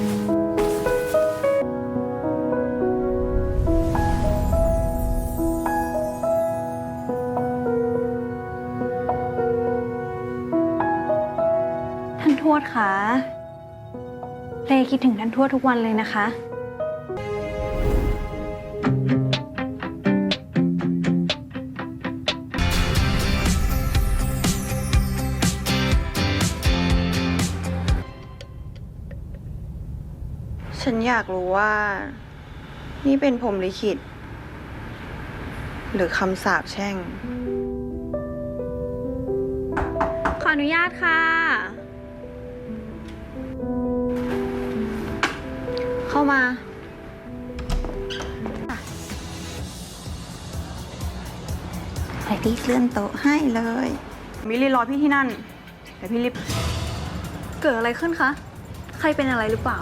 ท่านทวดคะเลคิดถึงท่านทวดทุกวันเลยนะคะ ฉันอยากรู้ว่า นี่เป็นผมลิขิต หรือคำสาปแช่ง ขออนุญาตค่ะ เข้ามา ไปพี่เลื่อนโต๊ะให้เลย มิลลีรอพี่ที่นั่นเดี๋ยวพี่รีบ เกิดอะไรขึ้นคะ ใครเป็นอะไรหรือเปล่า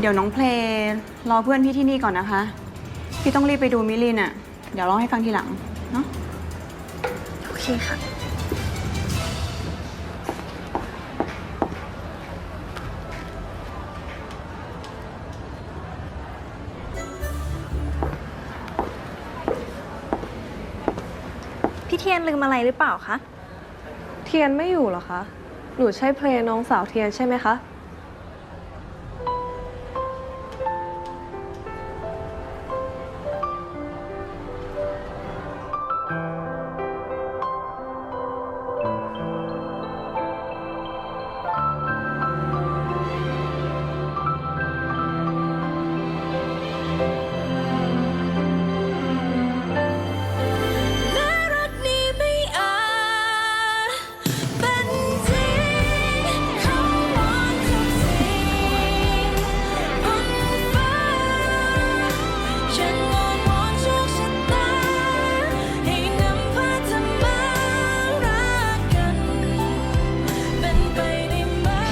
เดี๋ยวน้องเพลงรอเพื่อนพี่ที่นี่ก่อนนะคะ พี่ต้องรีบไปดูมิลลีน่ะ เดี๋ยวเล่าให้ฟังทีหลัง เนาะโอเคค่ะ พี่เทียนลืมอะไรหรือเปล่าคะ เทียนไม่อยู่เหรอคะ หนูใช่เพลงน้องสาวเทียนใช่ไหมคะ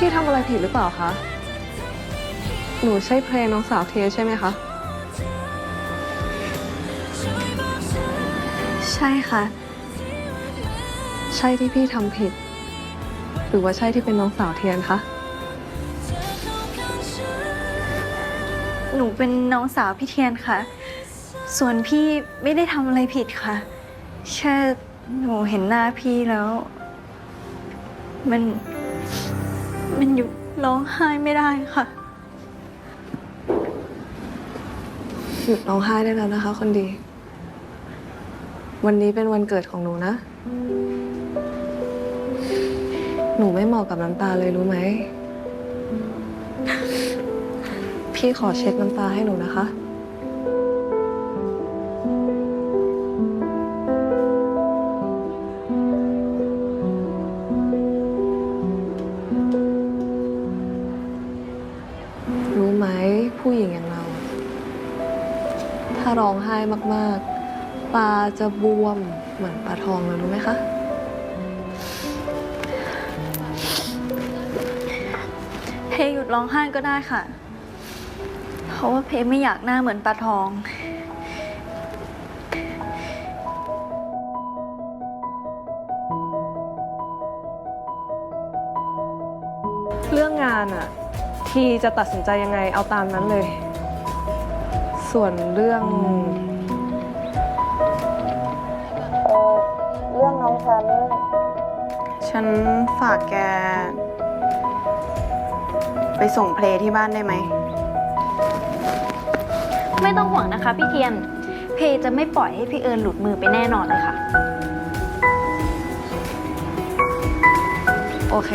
พี่ทำอะไรผิดหรือเปล่าคะ หนูใช่เพลงน้องสาวเทียนใช่ไหมคะช่วยบอกฉันใช่ค่ะ ใช่ที่พี่ทำผิด หรือว่าใช่ที่เป็นน้องสาวเทียนคะเธอเข้าข้างฉันหนูเป็นน้องสาวพี่เทียนค่ะ ส่วนพี่ไม่ได้ทำอะไรผิดค่ะ แค่หนูเห็นหน้าพี่แล้ว มัน มันหยุดร้องไห้ไม่ได้ค่ะ หยุดร้องไห้ได้แล้วนะคะ คนดี วันนี้เป็นวันเกิดของหนูนะ หนูไม่เหมาะกับน้ำตาเลยรู้ไหม พี่ขอเช็ดน้ำตาให้หนูนะคะ ผู้หญิงอย่างเรา ถ้าร้องไห้มากๆ ตาจะบวมเหมือนปลาทองเลยรู้ไหมคะ เพหยุดร้องไห้ก็ได้ค่ะ เพราะว่าเพไม่อยากหน้าเหมือนปลาทอง เรื่องงานอะทีจะตัดสินใจยังไงเอาตามนั้นเลย ส่วนเรื่องเรื่องน้องฉันฉันฝากแก ไปส่งเพลงที่บ้านได้ไหม ไม่ต้องห่วงนะคะพี่เทียน เพจะไม่ปล่อยให้พี่เอิญหลุดมือไปแน่นอนเลยค่ะ โอเค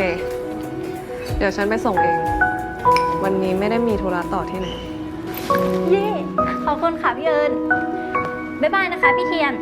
เดี๋ยวฉันไปส่งเอง วันนี้ไม่ได้มีธุระต่อที่ไหน เย่ขอบคุณค่ะพี่เอิญบ๊ายบายนะคะพี่เทียน